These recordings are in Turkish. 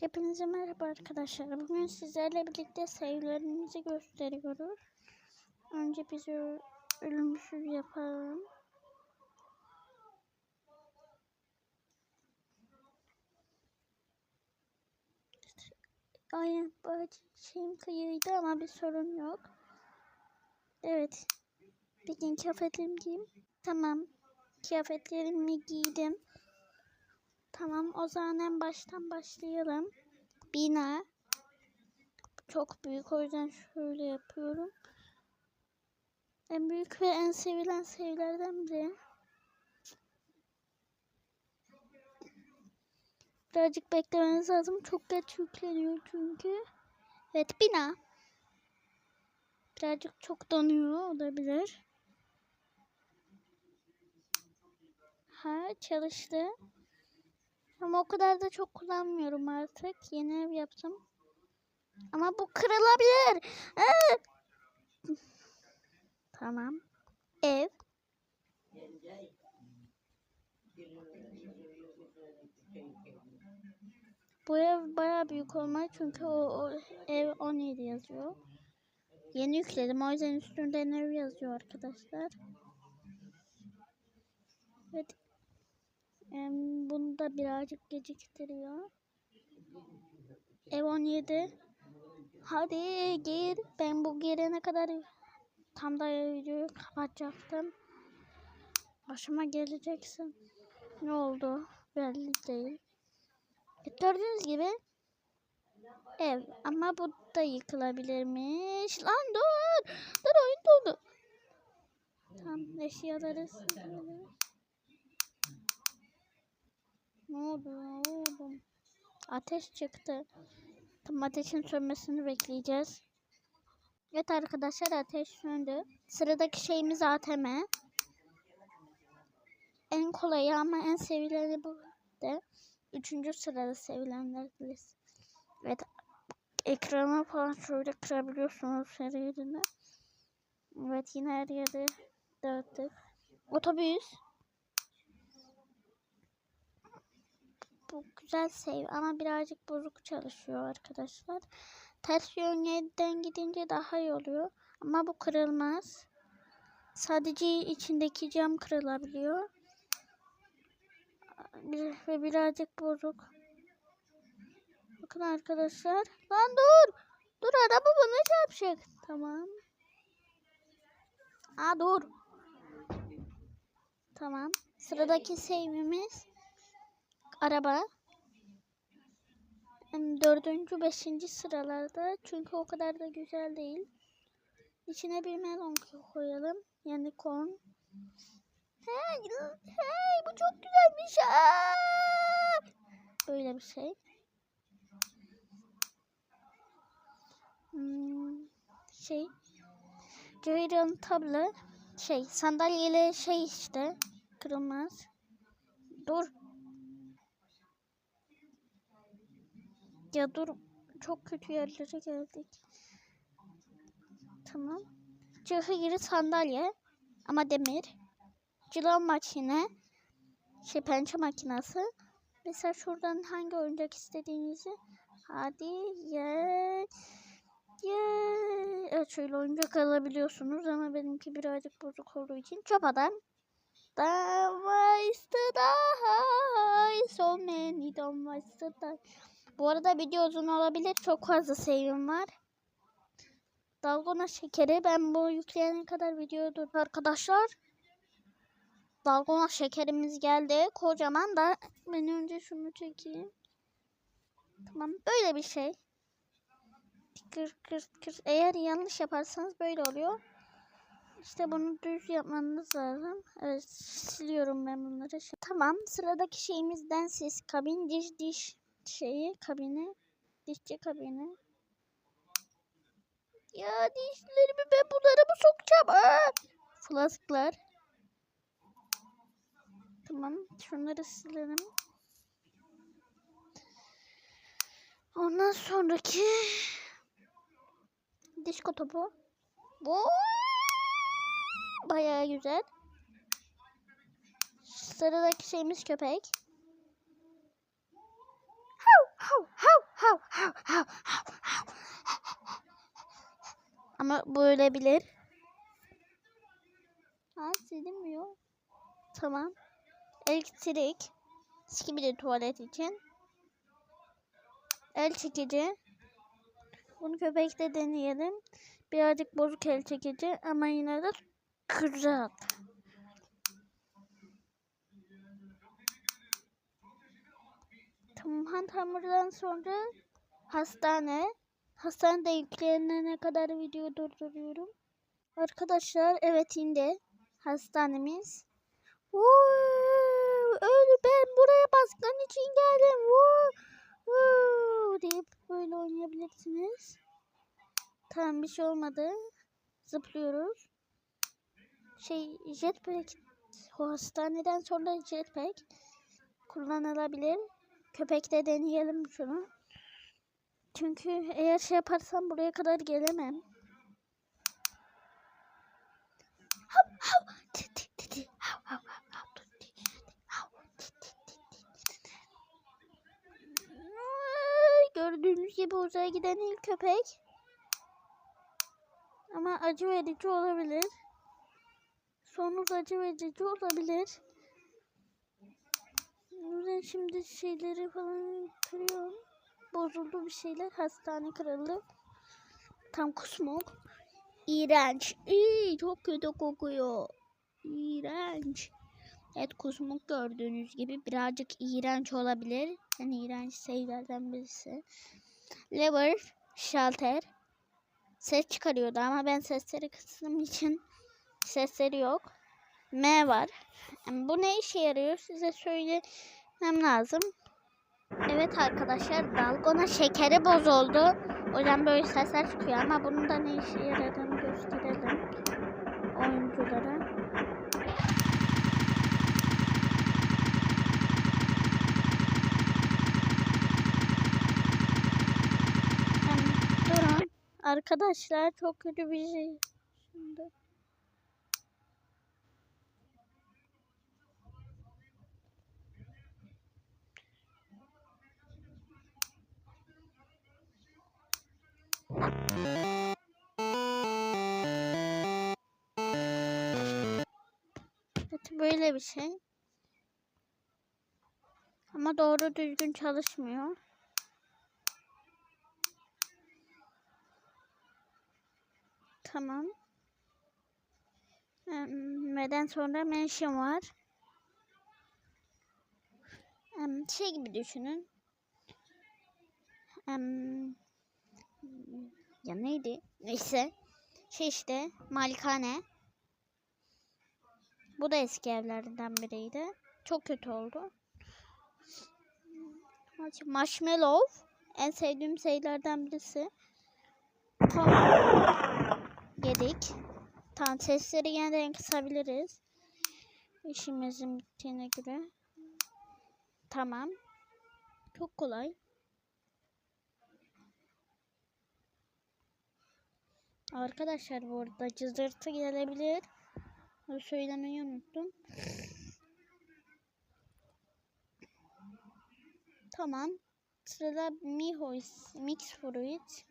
Hepinize merhaba arkadaşlar. Bugün sizlerle birlikte sayılarımızı gösteriyoruz. Önce biz ölümsüz yapalım. Aynen bu şeyim kıyıydı ama bir sorun yok. Evet. Bir gün kıyafetlerimi giyeyim. Tamam. Kıyafetlerimi giydim. Tamam o zaman en baştan başlayalım. Bina. Çok büyük o yüzden şöyle yapıyorum. En büyük ve en sevilen sayılardan biri. Birazcık beklemeniz lazım. Çok geç yükleniyor çünkü. Evet bina. Birazcık çok donuyor olabilir. Ha çalıştı. Ama o kadar da çok kullanmıyorum artık. Yeni ev yaptım. Ama bu kırılabilir. Aa! Tamam. Ev. Bu ev baya büyük olmalı çünkü o, o ev 17 yazıyor. Yeni yükledim o yüzden üstünde ev yazıyor arkadaşlar. Evet. Em, bunu da birazcık geciktiriyor. Ev 17. Hadi gir. Ben bu girene kadar tam da videoyu kapatacaktım. Başıma geleceksin. Ne oldu? Belli değil. E, gördüğünüz gibi ev. Ama bu da yıkılabilirmiş. Lan dur. Dur oyun doldu. Tam eşyaları sığdıralım. Ne oldu? Oldu? Ateş çıktı. Tam ateşin sönmesini bekleyeceğiz. Evet arkadaşlar ateş söndü. Sıradaki şeyimiz ATM. En kolayı ama en sevileni bu de. Üçüncü sırada sevilenler listesi. Evet ekranı falan şöyle kırabiliyorsunuz her yerine. Evet yine her yerde dağıttık. Otobüs. Bu güzel save ama birazcık bozuk çalışıyor arkadaşlar. Ters yönden gidince daha iyi oluyor. Ama bu kırılmaz. Sadece içindeki cam kırılabiliyor. Ve birazcık bozuk. Bakın arkadaşlar. Lan dur. Dur araba bana çarpacak. Tamam. Aa dur. Tamam. Sıradaki save'imiz araba. Dördüncü, beşinci sıralarda. Çünkü o kadar da güzel değil. İçine bir melon koyalım. Yani kon. Hey, hey bu çok güzelmiş. Aa! Böyle bir şey. Hmm, şey. Ceyran tablo. Şey sandalyeyle şey işte. Kırılmaz. Dur. Ya dur. Çok kötü yerlere geldik. Tamam. Cihiri sandalye. Ama demir. Cila makine. Şey pençe makinesi. Mesela şuradan hangi oyuncak istediğinizi. Hadi ye. Ye. Evet şöyle oyuncak alabiliyorsunuz ama benimki birazcık bozuk olduğu için adam. Damais to die. So many damais to die. Bu arada video uzun olabilir. Çok fazla save'im var. Dalgona şekeri. Ben bu yükleyene kadar video dur arkadaşlar. Dalgona şekerimiz geldi. Kocaman da ben önce şunu çekeyim. Tamam böyle bir şey. Kır kır kır. Eğer yanlış yaparsanız böyle oluyor. İşte bunu düz yapmanız lazım. Evet siliyorum ben bunları. Tamam sıradaki şeyimizden siz kabin diş diş şeyi kabini dişçi kabini. Ya dişlerimi ben bunlara mı sokacağım? Aa! Flasklar. Tamam şunları silelim. Ondan sonraki disko topu. Bu bayağı güzel. Sıradaki şeyimiz köpek. Ama bu ölebilir. Ha silinmiyor. Tamam. Elektrik. Skibidi tuvalet için. El çekici. Bunu köpekte deneyelim. Birazcık bozuk el çekici ama yine de güzel. Tamam hamurdan sonra hastane. Hastanede yüklenene kadar video durduruyorum. Arkadaşlar evet indi hastanemiz. Woo, öyle ben buraya baskın için geldim. Woo, woo deyip böyle oynayabilirsiniz. Tamam bir şey olmadı. Zıplıyoruz. Şey jetpack o hastaneden sonra jetpack kullanılabilir. Köpekte deneyelim şunu. Çünkü eğer şey yaparsam buraya kadar gelemem. Gördüğünüz gibi uzaya giden ilk köpek. Ama acı verici olabilir. Sonumuz acı verici olabilir. Ben şimdi şeyleri falan kırıyorum. Bozuldu bir şeyler. Hastane kırıldı. Tam kusmuk. İğrenç. İyi, çok kötü kokuyor. İğrenç. Evet kusmuk gördüğünüz gibi birazcık iğrenç olabilir. En iğrenç şeylerden birisi. Lever, şalter. Ses çıkarıyordu ama ben sesleri kıstığım için sesleri yok. M var. Yani bu ne işe yarıyor size söylemem lazım. Evet arkadaşlar dalgona şekeri bozuldu. O yüzden böyle sesler çıkıyor ama bunun da ne işe yaradığını gösterelim oyunculara. Hem. Arkadaşlar çok kötü bir şey. Şimdi. Evet böyle bir şey. Ama doğru düzgün çalışmıyor. Tamam. Neden sonra mention var. Şey gibi düşünün. Ya neydi? Neyse. Şey işte malikane. Bu da eski evlerden biriydi. Çok kötü oldu. Marshmallow en sevdiğim şeylerden birisi. Tamam. Yedik. Tamam sesleri yeniden kısabiliriz. İşimizin bittiğine göre. Tamam. Çok kolay. Arkadaşlar bu arada cızırtı gelebilir. Onu söylemeyi unuttum. Tamam. Sırada Mihois Mix Fruit.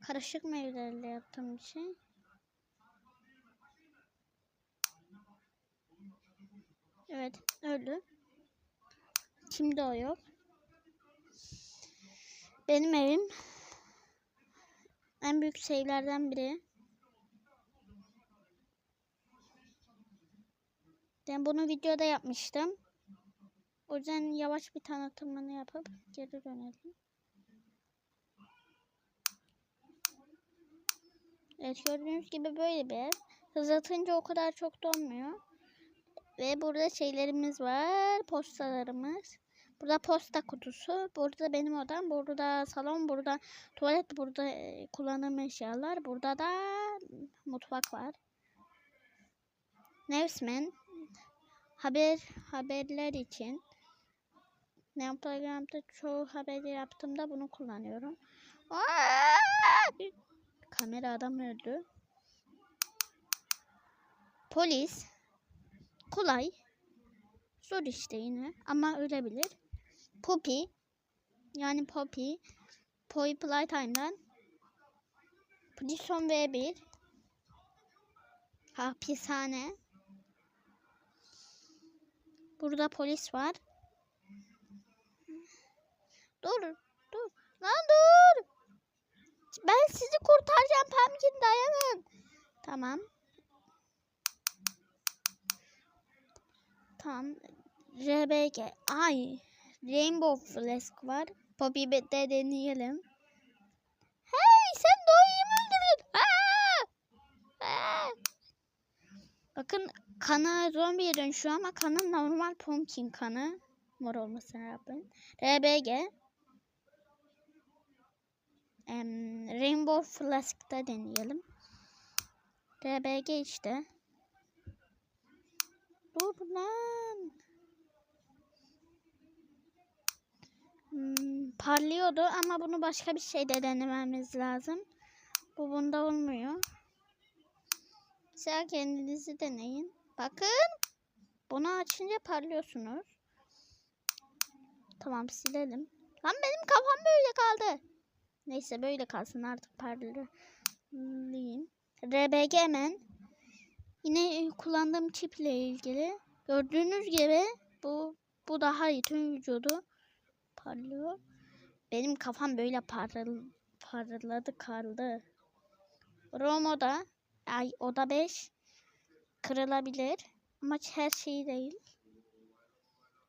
Karışık meyvelerle yaptığım bir şey. Evet, öldü. Şimdi o yok. Benim evim en büyük şeylerden biri. Ben bunu videoda yapmıştım. O yüzden yavaş bir tanıtımını yapıp geri dönelim. Evet gördüğünüz gibi böyle bir ev. Hız atınca o kadar çok donmuyor. Ve burada şeylerimiz var. Postalarımız. Burada posta kutusu. Burada benim odam. Burada salon. Burada tuvalet. Burada e, kullanım eşyalar. Burada da mutfak var. Newsman. Haber haberler için. Neoptogram'da çoğu haberi yaptığımda bunu kullanıyorum. Kamera adam öldü. Polis. Kolay. Zor işte yine ama ölebilir. Poppy. Yani Poppy. Poppy Playtime'dan Prison V1. Hapishane. Burada polis var. Dur, dur. Lan dur. Ben sizi kurtaracağım Pumpkin dayanın. Tamam. Tamam. RBG. Ay. Rainbow Flask var. Poppy de deneyelim. Hey sen Doğu'yu mu öldürdün? Aa! Aa! Bakın kanı zombiye dönüşüyor ama kanı normal pumpkin kanı. Mor olmasına rağmen. RBG. Em, Rainbow Flask'ta deneyelim. RBG işte. Dur lan. Parlıyordu ama bunu başka bir şeyde denememiz lazım. Bu bunda olmuyor. Mesela kendinizi deneyin. Bakın. Bunu açınca parlıyorsunuz. Tamam silelim. Lan benim kafam böyle kaldı. Neyse böyle kalsın artık parlayayım. RBG hemen. Yine kullandığım çiple ilgili. Gördüğünüz gibi bu bu daha iyi tüm vücudu parlıyor. Benim kafam böyle parıl, parladı kaldı. Romo'da ay o da 5 kırılabilir ama her şey değil.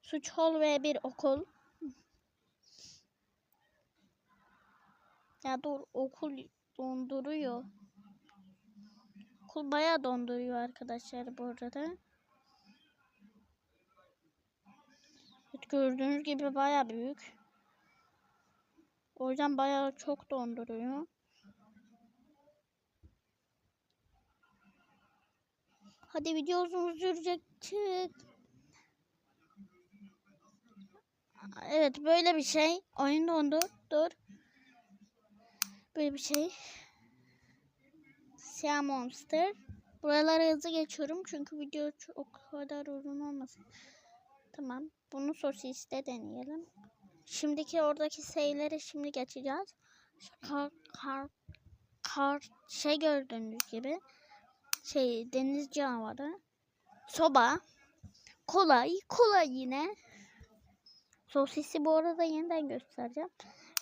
Suç hol ve bir okul. Ya dur okul donduruyor. Okul bayağı donduruyor arkadaşlar bu arada. Gördüğünüz gibi bayağı büyük. O yüzden bayağı çok donduruyor. Hadi video uzun sürecek. Çık. Evet böyle bir şey. Oyun dondu. Dur. Böyle bir şey. Siyah Monster. Buraları hızlı geçiyorum çünkü video çok kadar uzun olmasın. Tamam. Bunu sosiste deneyelim. Şimdiki oradaki şeyleri şimdi geçeceğiz. Kar, kar, kar şey gördüğünüz gibi şey deniz canavarı. Soba. Kolay kolay yine. Sosisi bu arada yeniden göstereceğim.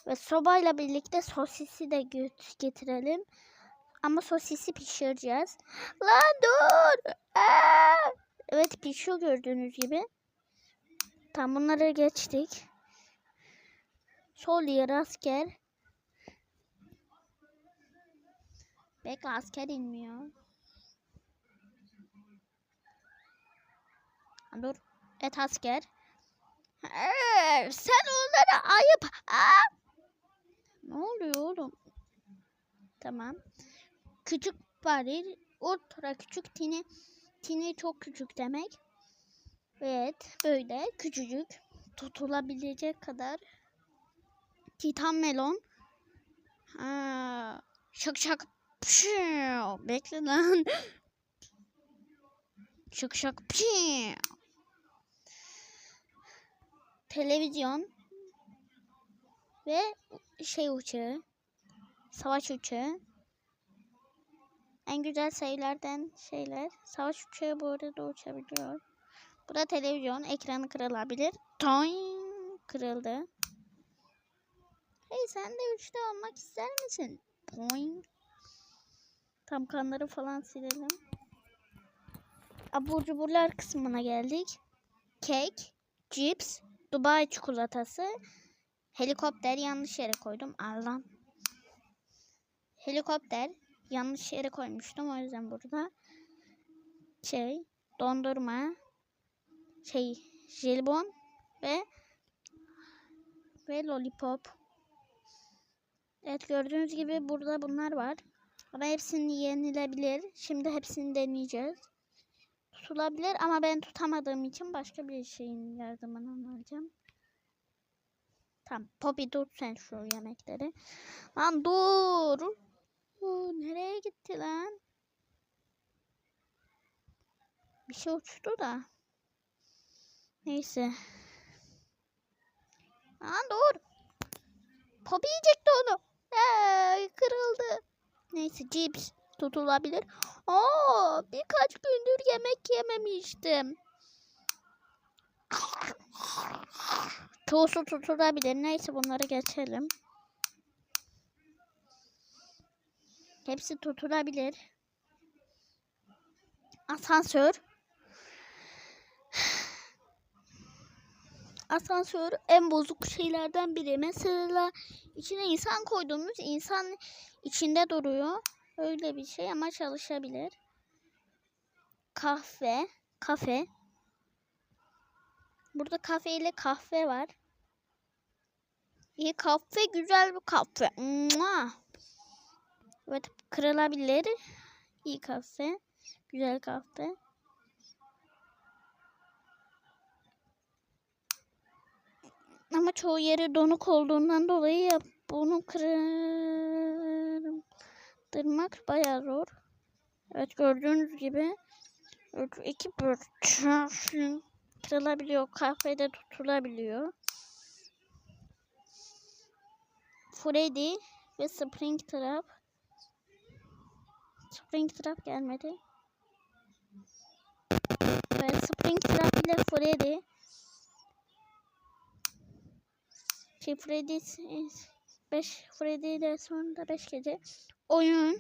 Ve sobayla birlikte sosisi de getirelim. Ama sosisi pişireceğiz. Lan dur! Aa! evet pişiyor gördüğünüz gibi tam bunları geçtik sol asker Bekle asker inmiyor. Dur. Et asker. Ee, sen onlara ayıp. Aa! Ne oluyor oğlum? Tamam. Küçük varil. Ultra küçük. Tini. Tini çok küçük demek. Evet. Böyle küçücük. Tutulabilecek kadar. Titan melon. Ha, şak şak. Pşşş. Bekle lan. Şak şak. Pşşş televizyon ve şey uçağı, savaş uçağı. En güzel sayılardan şeyler. Savaş uçağı bu arada uçabiliyor. Bu da televizyon. Ekranı kırılabilir. Toing kırıldı. Hey sen de üçte olmak ister misin? Toing. Tam kanları falan silelim. Abur cuburlar kısmına geldik. Kek, cips, Dubai çikolatası. Helikopter yanlış yere koydum. Allah'ım. Helikopter yanlış yere koymuştum. O yüzden burada şey dondurma şey jelibon ve ve lollipop. Evet gördüğünüz gibi burada bunlar var. Ama hepsini yenilebilir. Şimdi hepsini deneyeceğiz tutulabilir ama ben tutamadığım için başka bir şeyin yardımını alacağım. Tamam. Poppy tut sen şu yemekleri. Lan dur. Oo, nereye gitti lan? Bir şey uçtu da. Neyse. Lan dur. Poppy yiyecekti onu. Ee, kırıldı. Neyse cips tutulabilir. Aa, birkaç gündür yemek yememiştim. Çoğusu tutulabilir. Neyse bunları geçelim. Hepsi tutulabilir. Asansör. Asansör en bozuk şeylerden biri. Mesela içine insan koyduğumuz insan içinde duruyor. Öyle bir şey ama çalışabilir. Kahve. Kafe. Burada kafe ile kahve var. İyi kahve güzel bir kahve. Mua! Evet kırılabilir. İyi kahve. Güzel kahve. Ama çoğu yeri donuk olduğundan dolayı bunu kırdırmak bayağı zor. Evet gördüğünüz gibi iki bölüm kırılabiliyor. Kahvede tutulabiliyor. Freddy ve Springtrap. Springtrap gelmedi. Ve Springtrap ile Freddy. Şey Freddy 5 Freddy ile sonunda 5 gece. Oyun.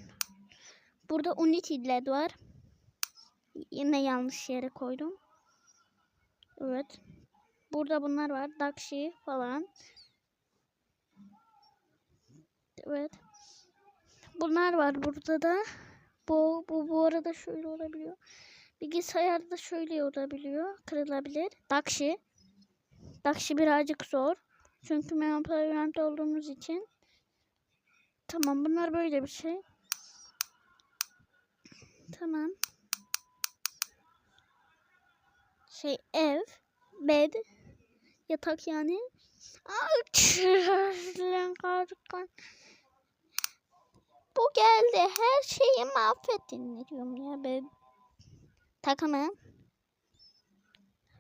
Burada Unity LED var. Yine yanlış yere koydum. Evet. Burada bunlar var. Dakshi falan. Evet. Bunlar var burada da. Bu, bu, bu arada şöyle olabiliyor. Bilgisayarda şöyle olabiliyor. Kırılabilir. Dakshi. Dakshi birazcık zor. Çünkü Monopoly olduğumuz için. Tamam bunlar böyle bir şey. Tamam. Şey ev. Bed. Yatak yani. Bu geldi. Her şeyi mahvettin. Diyorum ya ben. Takımı.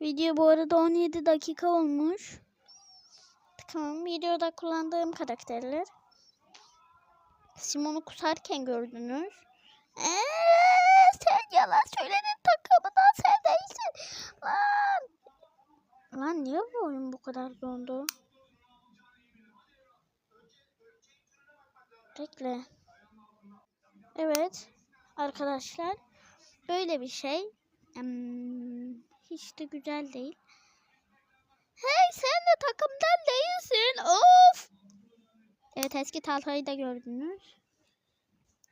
Video bu arada 17 dakika olmuş. Tamam. Videoda kullandığım karakterler. Simon'u kusarken gördünüz. Eee, sen yalan söyledin takımından sen değilsin. Lan. Lan niye bu oyun bu kadar dondu? Bekle. Evet. Arkadaşlar. Böyle bir şey. Hmm, hiç de güzel değil. Hey sen de takımdan değilsin. Of. Evet eski Talha'yı da gördünüz.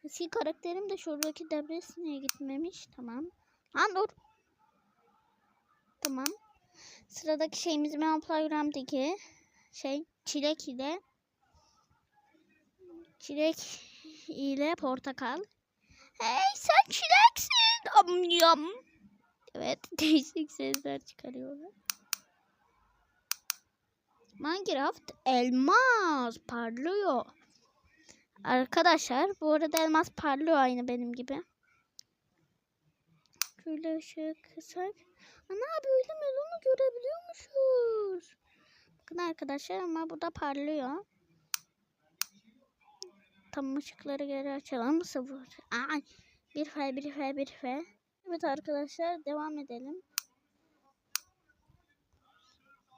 Eski karakterim de şuradaki devresine gitmemiş. Tamam. Lan dur. Tamam. Sıradaki şeyimiz ben Playground'daki şey çilek ile çilek ile portakal. Hey sen çileksin. Am yam. Evet değişik sesler çıkarıyorlar. Minecraft elmas parlıyor. Arkadaşlar bu arada elmas parlıyor aynı benim gibi. Şöyle ışığı kısak. Ana böyle melonu görebiliyormuşuz. Bakın arkadaşlar ama burada parlıyor. Tam ışıkları geri açalım. Sıfır. Ay, bir fe bir fe bir fe. Evet arkadaşlar devam edelim.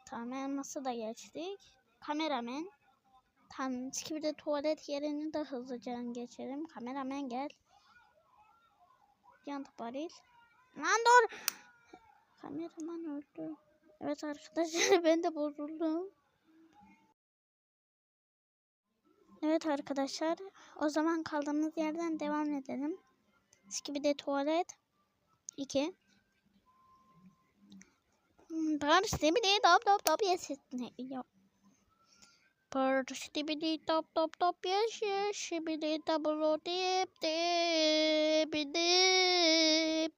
Tamam elması da geçtik. Kameraman. Tamam bir de tuvalet yerini de hızlıca geçelim. Kameraman gel. Yan varil. Lan dur. Kameraman öldü. Evet arkadaşlar ben de bozuldum. Evet arkadaşlar o zaman kaldığımız yerden devam edelim. de tuvalet 2 Parstibidi top top top yes yok. Parstibidi top top top yes yes şibidi double dip dip dip.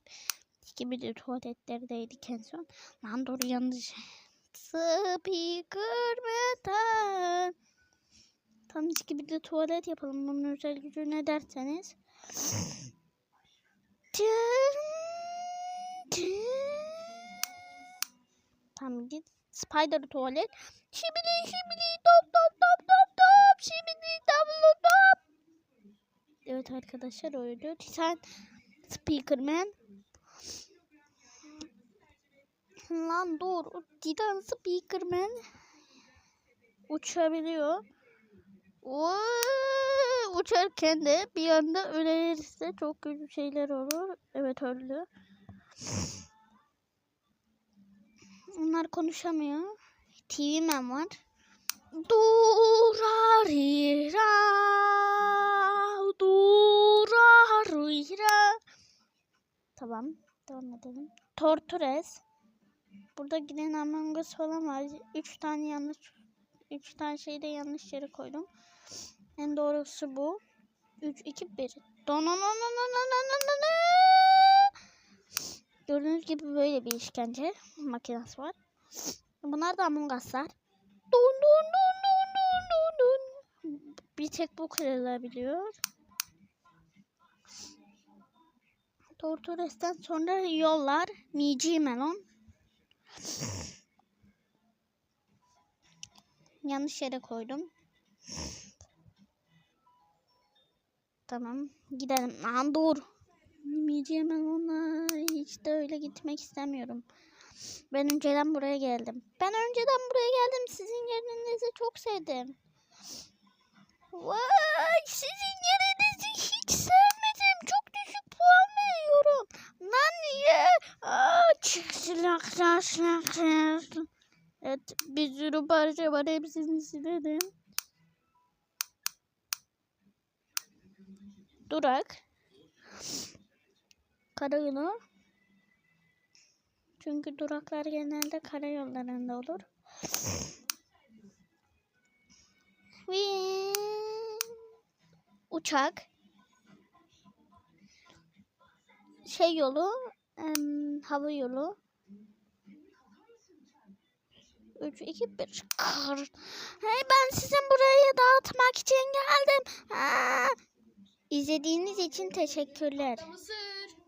Skibidi tuvaletlerdeydik en son. Lan dur yanlış. Speaker metal. Tam gibi de tuvalet yapalım. Bunun özel gücü ne derseniz. Tam git. Spider tuvalet. Şibili şibili top top top top top. Şibili double top. Evet arkadaşlar oydu. Titan Speakerman. Lan dur. Titan Speakerman uçabiliyor. Oo, uçarken de bir anda ölürse çok kötü şeyler olur. Evet öldü. Onlar konuşamıyor. TV Man var. Durarira Durarira Tamam. Devam edelim. Tortures. Burada giden Among Us falan var. Üç tane yanlış üç tane şeyi de yanlış yere koydum. En doğrusu bu. 3 2 1. Gördüğünüz gibi böyle bir işkence makinesi var. Bunlar da Among Us'lar. Dun dun dun dun dun dun dun. Bir tek bu kırılabiliyor. Tortures'ten sonra yollar. Mici Melon. Yanlış yere koydum. Tamam. Gidelim. Lan Mici Melon'a hiç de öyle gitmek istemiyorum. Ben önceden buraya geldim. Ben önceden buraya geldim. Sizin yerinizi çok sevdim. Vay sizin yerinizi hiç sevmedim. Çok düşük puan veriyorum. Lan niye? Çık silahlar silahlar. Evet bir sürü parça var. Hepsini silelim. Durak. Karayolu. Çünkü duraklar genelde karayollarında olur. Ve uçak. Şey yolu, em, hava yolu. 3, 2, 1. Kar. Hey ben sizin buraya dağıtmak için geldim. Ha. İzlediğiniz için teşekkürler. Mısır.